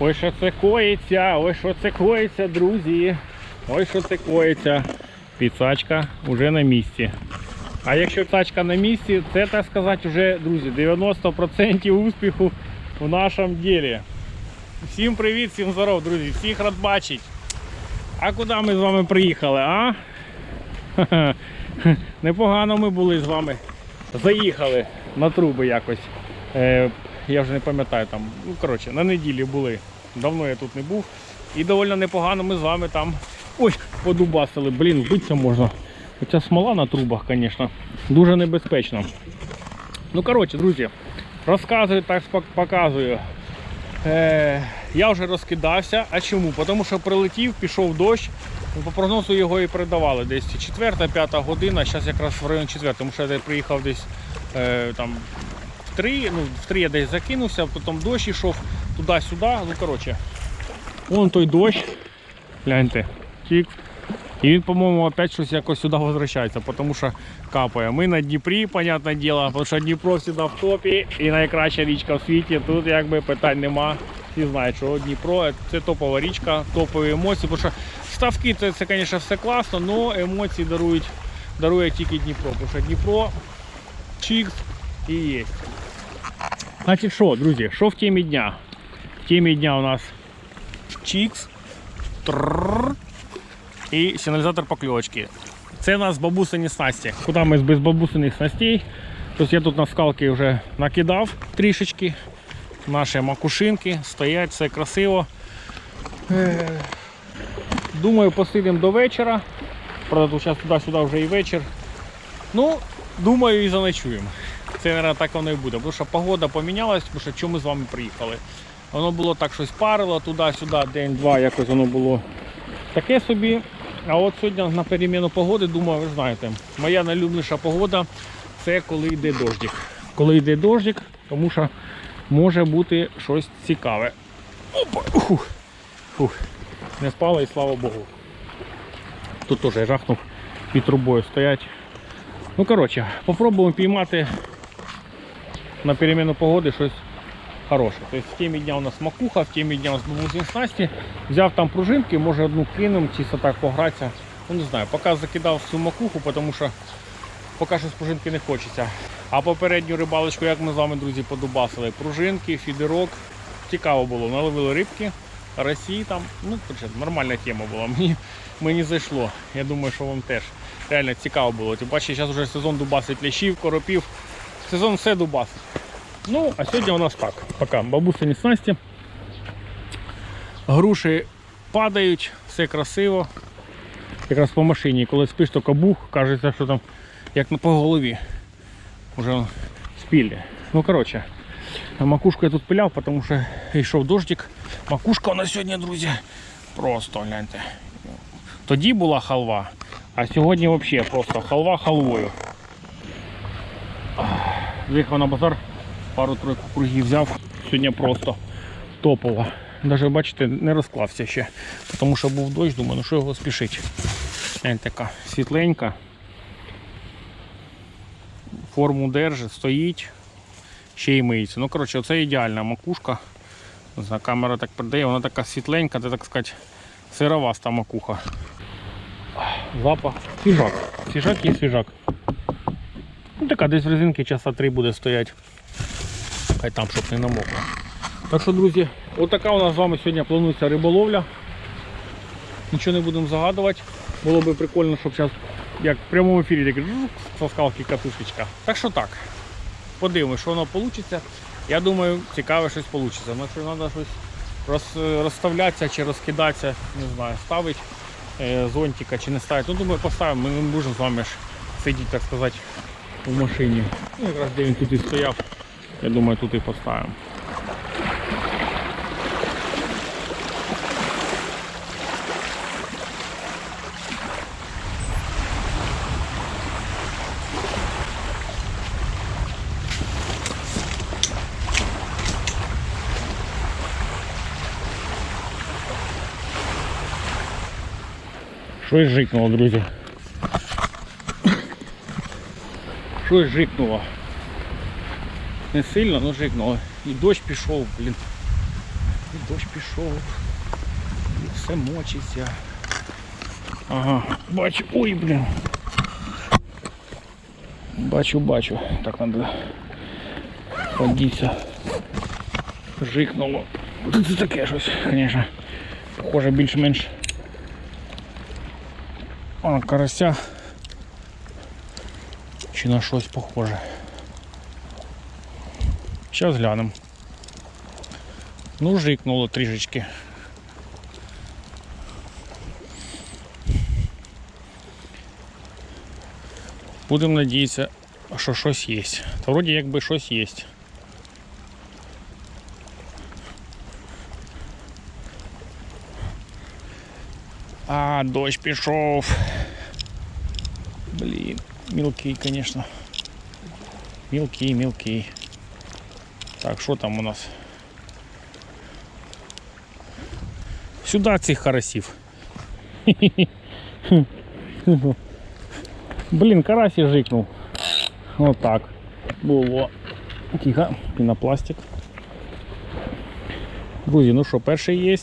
Ой, що це коїться, ой, що це коїться, друзі. Ой, що це коїться. Піцачка вже на місці. А якщо тачка на місці, це так сказати вже, друзі, 90% успіху в нашому ділі. Всім привіт, всім здоров, друзі, всіх рад бачить. А куди ми з вами приїхали, а? Непогано ми були з вами. Заїхали на труби якось. Я вже не пам'ятаю там. Ну, коротше, на неділі були. Давно я тут не був. І доволі непогано ми з вами там. Ой, подубасили. Блін, вбитися можна. Хоча смола на трубах, звісно, дуже небезпечно. Ну, коротше, друзі, розказую, так показую. Е, я вже розкидався. А чому? Тому що прилетів, пішов дощ. По прогнозу його і передавали десь 4-5 година, зараз якраз в районі 4, тому що я приїхав десь е, там в 3, ну в 3 я десь закинувся, потім дощ йшов туди-сюди. Ну коротше, вон той дощ. Гляньте, тік. І він, по-моєму, опять щось якось сюди возвращається, тому що капає. Ми на Дніпрі, понятне діло, тому що Дніпро завжди в топі і найкраща річка в світі. Тут якби питань нема. Всі знають, що Дніпро це топова річка, топові емоції. Тому що ставки це, це звісно, все класно, але емоції дарують, дарує тільки Дніпро. Тому що Дніпро, чікс і є. Значить що, друзі, що в темі дня? В темі дня у нас чікс. І сигналізатор покльовочки. Це у нас бабусині снасті. Куди ми без бабусиних снастей? Тобто я тут на скалки вже накидав трішечки. Наші макушинки стоять, все красиво. Е, Думаю, посидимо до вечора. Правда, тут зараз туди-сюди вже і вечір. Ну, думаю, і заночуємо. Це, мабуть, так воно і буде. Тому що погода помінялась, тому що чому ми з вами приїхали. Воно було так щось парило туди-сюди, день-два, якось воно було таке собі. А от сьогодні на переміну погоди, думаю, ви знаєте, моя найлюбніша погода це коли йде дождик. Коли йде дождик, тому що може бути щось цікаве. Опа! Фух. Фух. Не спало і слава Богу. Тут теж жахнув під трубою стоять. Ну, коротше, попробуємо піймати на переміну погоди щось хороше. Тобто в темі дня у нас макуха, в темі дня у нас бабусні снасті. Взяв там пружинки, може одну кинемо, чисто так погратися. Ну не знаю, поки закидав всю макуху, тому що поки що з пружинки не хочеться. А попередню рибалочку, як ми з вами, друзі, подубасили. Пружинки, фідерок. Цікаво було. Наловили рибки, Росії там. Ну, нормальна тема була. Мені, мені зайшло. Я думаю, що вам теж реально цікаво було. Тим паче, зараз вже сезон дубасить лящів, коропів. Сезон все дубасить. Ну, а сьогодні у нас так. Пока бабусині снасті. Груші падають, все красиво. Якраз по машині, коли спиш, то кабух, кажеться, що там як на по голові. Уже спілі. Ну коротше, макушку я тут пиляв, тому що йшов дождик. Макушка у нас сьогодні, друзі, просто гляньте. Тоді була халва, а сьогодні взагалі просто халва халвою. Заїхав на базар, пару-тройку кругів взяв. Сьогодні просто топово. Навіть бачите, не розклався ще, тому що був дощ, думаю, ну що його спішить. Така світленька. Форму держить, стоїть, ще й миється. Ну, коротше, це ідеальна макушка. Камера так передає, вона така світленька, це так сказати, сироваста макуха. Запах. Свіжак. Свіжак є свіжак. Ну така десь резинки часа три буде стояти. Хай там, щоб не намокло. Так що, друзі, отака у нас з вами сьогодні планується риболовля. Нічого не будемо загадувати. Було б прикольно, щоб зараз, як в прямому ефірі, жук, со скалки катушечка. Так що так. Подивимось, що воно вийде. Я думаю, цікаве щось вийде. Ну, треба щось роз, розставлятися чи розкидатися, не знаю, ставити е, зонтика чи не ставити. Ну, думаю, поставимо, ми не будемо з вами ж сидіти, так сказати, в машині. Ну, якраз де він тут і стояв. Я думаю, тут і поставимо. Щось жикнуло, друзі. Щось жикнуло. Не сильно, але жикнуло. І дощ пішов, блін. І дощ пішов. І все мочиться. Ага, бачу. Ой, блін. Бачу, бачу. Так надо подіться. Жикнуло. Це таке щось, звісно. Похоже більш-менш. На карася. Чи на щось похоже. Зараз глянемо. Ну, жикнуло трішечки. Будемо надіятися, що щось є. Та вроді якби щось є. А, дощ пішов. Блін, мілкий, звісно. Мілкий, мілкий. Так, що там у нас? Сюди цих карасів. Блін, карасі жикнув. Отак. Було. Тихо, пінопластик. Друзі, ну що, перший є.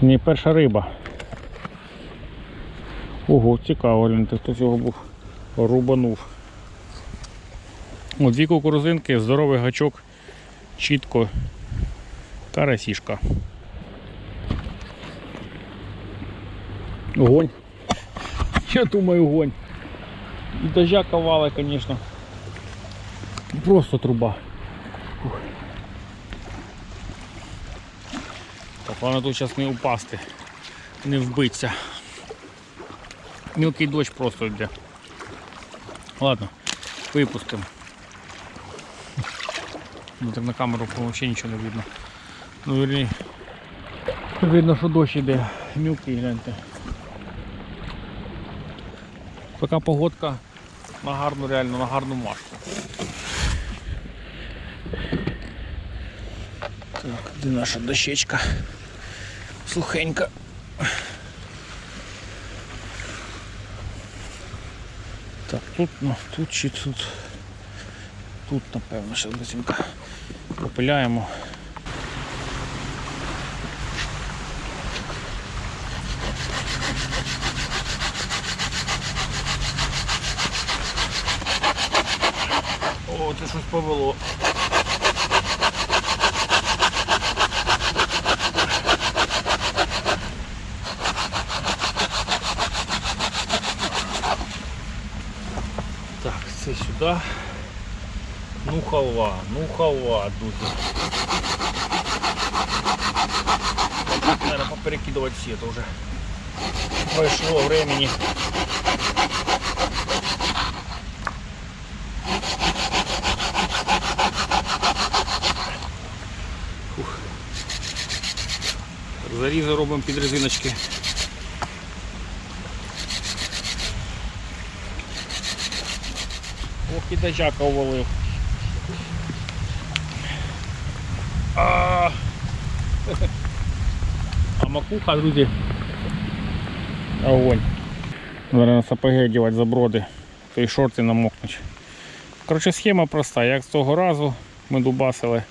Не перша риба. Ого, цікаво, гляньте, хтось його був рубанув. О, дві кукурузинки, здоровий гачок, чітко карасішка. Огонь. Я думаю, огонь. І дождя ковала, звісно. Просто труба. Так, вона тут зараз не упасти, не вбиться. Мілкий дощ просто йде. Ладно, випустимо. Ну так на камеру взагалі нічого не видно. Ну вірні. Видно, що дощ йде. Мілкий гляньте. Така погодка на гарну, реально на гарну машку. Так, де наша дощечка? Сухенька. Так, тут, ну, тут чи тут. Тут, напевно, ще быстренько попиляємо. О, це щось повело. це сюди. Ну халва, ну халва, друзі. Наверное, поперекидывать все это уже. Прошло времени. Фух. Так, Зарізи робимо під резиночки. Дожака увалив. А, макуха, друзі. Огонь. Зараз на сапоги одягати заброди, то й шорти намокнуть. Коротше, схема проста. Як з того разу ми дубасили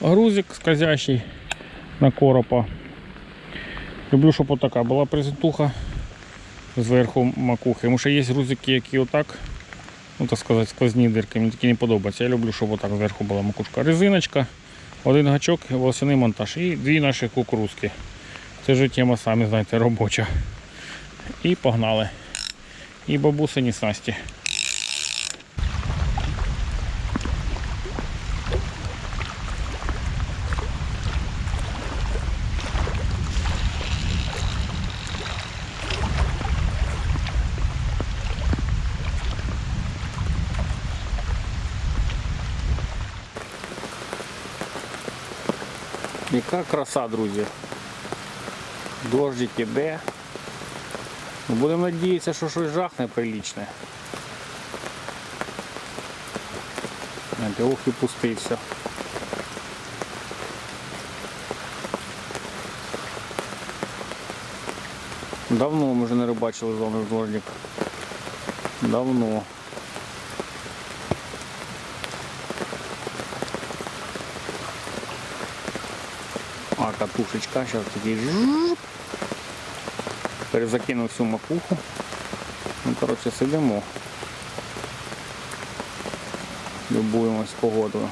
грузик скользящий на коропа. Люблю, щоб отака була презентуха зверху макухи. Тому що є грузики, які отак, ну так сказати, сквозні дирки. Мені такі не подобаються. Я люблю, щоб отак зверху була макушка. Резиночка, один гачок, волосяний монтаж і дві наші кукурузки. Це вже тема, самі знаєте, робоча. І погнали. І бабусині снасті. Яка краса, друзі. Дождик іде. Ну, Будемо надіятися, що щось жахне прилічне. Ох і пустився. Давно ми вже не рибачили з дождик. Давно. А катушечка, зараз жуп. Перезакинув всю макуху. Ну, коротше, сидимо. Любуємось погодою.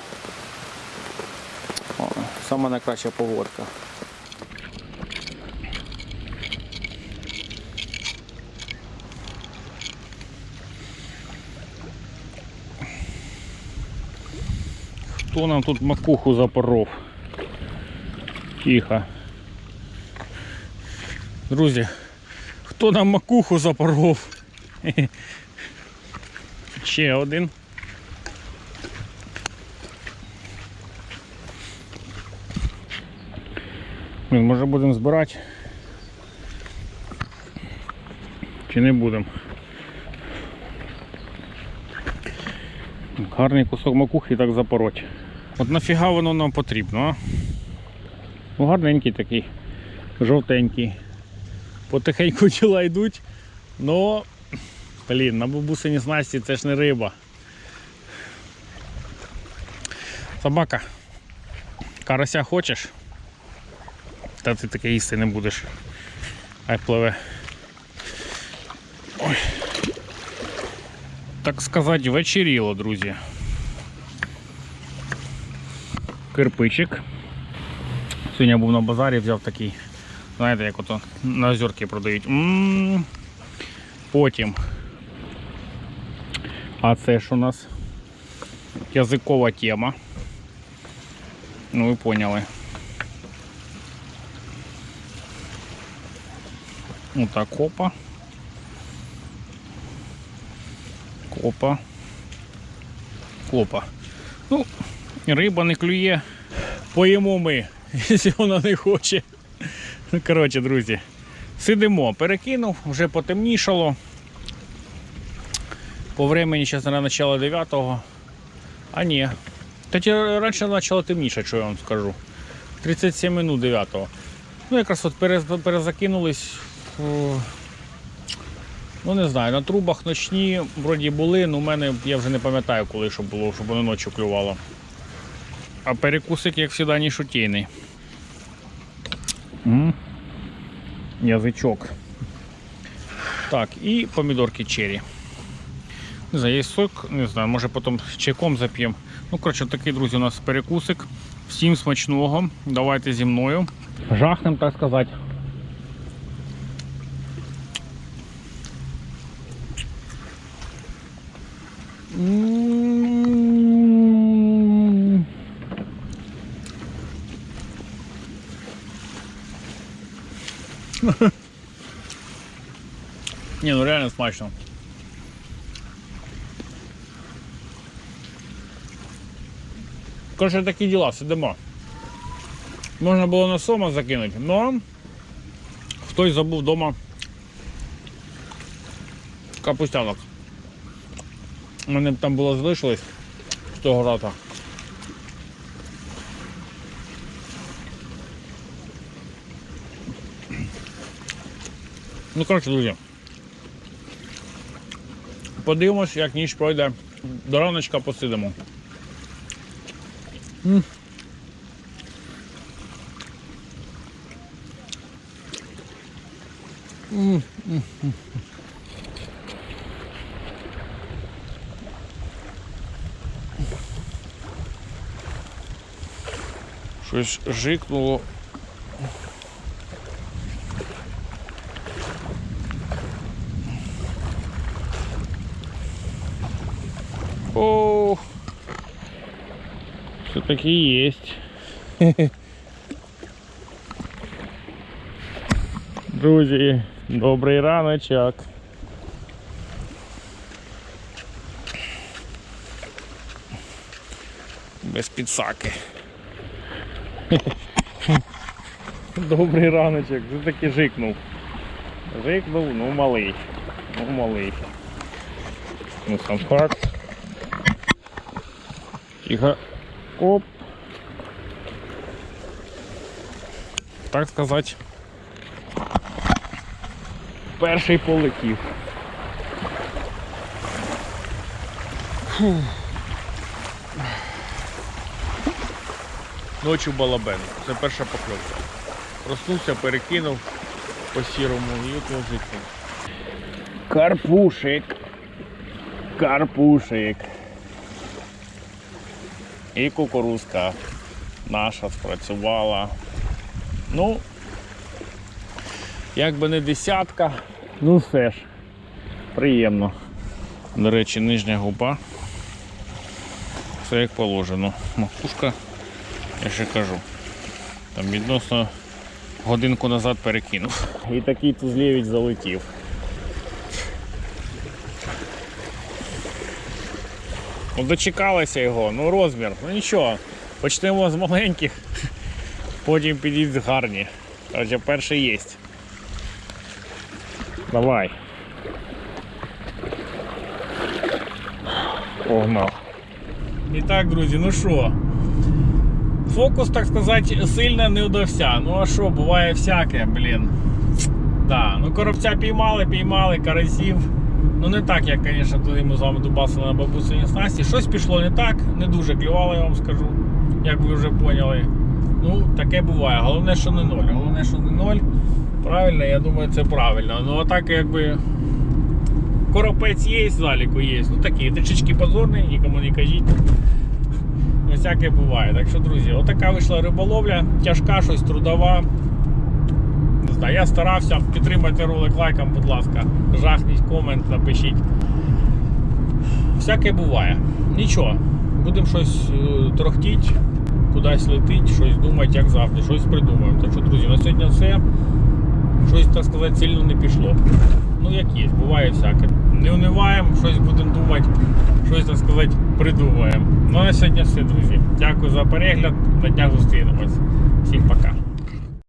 О, сама найкраща погодка. Хто нам тут макуху запоров? Тихо. Друзі, хто нам макуху запоров? Ще один. Блін, може будемо збирати? Чи не будемо? Гарний кусок макухи так запороть. От нафіга воно нам потрібно, а? Ну, гарненький такий, жовтенький. Потихеньку діла йдуть, но, блін, на бабусині снасті це ж не риба. Собака. Карася хочеш? Та ти таке їсти не будеш. Ай пливе. Ой. Так сказати, вечеріло, друзі. Кирпичик. Сьогодні я був на базарі, взяв такий, знаєте, як ото на озерки продають. М-м-м. Потім. А це ж у нас язикова тема. Ну ви поняли. Отак копа. Копа. Копа. Ну, риба не клює. Поїмо ми, якщо вона не хоче. Ну, Коротше, друзі, сидимо, перекинув, вже потемнішало. По времени зараз на начало 9-го. А ні. Та раніше почало темніше, що я вам скажу. 37 минут 9-го. Ну, якраз от перез- перезакинулись. Ну не знаю, на трубах ночні вроді були, але у мене я вже не пам'ятаю, коли що було, щоб воно ночі клювало. А перекусик, як завжди, не шутейний. М. Язичок. Так, і помідорки черрі. Не знаю, є сок, не знаю, може потім з чайком зап'ємо. Ну, коротше, такий, друзі, у нас перекусик. Всім смачного. Давайте зі мною. Жахнем, так сказати. М. Не, ну реально смачно. Коротше, такі діла, сидимо. Можна було на сома закинути, але хтось забув вдома капустянок. У мене б там було залишилось з того рата. Ну, коротше, друзі. Подивимось, як ніч пройде. До раночка посидимо. Щось жикнуло. О, все-таки есть. Друзі, добрий раночок. Без підсаки. Добрий раночок, вже таки жикнув. Жикнув, ну малий. Ну малий. Ну сам факт. Тихо. Оп. Так сказати. Перший полетів. Фух. Ночі балабен. Це перша покльовка. Проснувся, перекинув по сірому і от лежить. Карпушик. Карпушик. І кукурузка наша спрацювала. Ну, як би не десятка, ну все ж, приємно. До речі, нижня губа. Все як положено. Макушка, я ще кажу. Там відносно годинку назад перекинув. І такий тузлєвич залетів. Ну, дочекалися його, ну розмір, ну нічого. Почнемо з маленьких, потім підіть з гарні. Короче, перший є. Давай. Погнав. І так, друзі, ну що? Фокус, так сказати, сильно не вдався. Ну а що, буває всяке, блін. Да, ну коробця піймали, піймали, карасів. Ну не так, як, звісно, коли ми з вами дубасили на бабусині снасті. Щось пішло не так, не дуже клювало, я вам скажу, як ви вже поняли. Ну, таке буває. Головне, що не ноль. Головне, що не ноль. Правильно, я думаю, це правильно. Ну а так якби. Коропець є, заліку є. Ну такий, трішечки позорний, нікому не кажіть. Ну, всяке буває. Так що, друзі, отака вийшла риболовля, тяжка, щось трудова. Не знаю, я старався підтримати ролик лайком, будь ласка. Жахніть комент, напишіть. Всяке буває. Нічого. Будемо щось е, трохтіть, кудись летить, щось думати, як завжди, щось придумаємо. Так що, друзі, на сьогодні все. Щось, так сказати, сильно не пішло. Ну, як є, буває всяке. Не униваємо, щось будемо думати, щось, так сказати, придумаємо. Ну, на сьогодні все, друзі. Дякую за перегляд. На днях зустрінемось.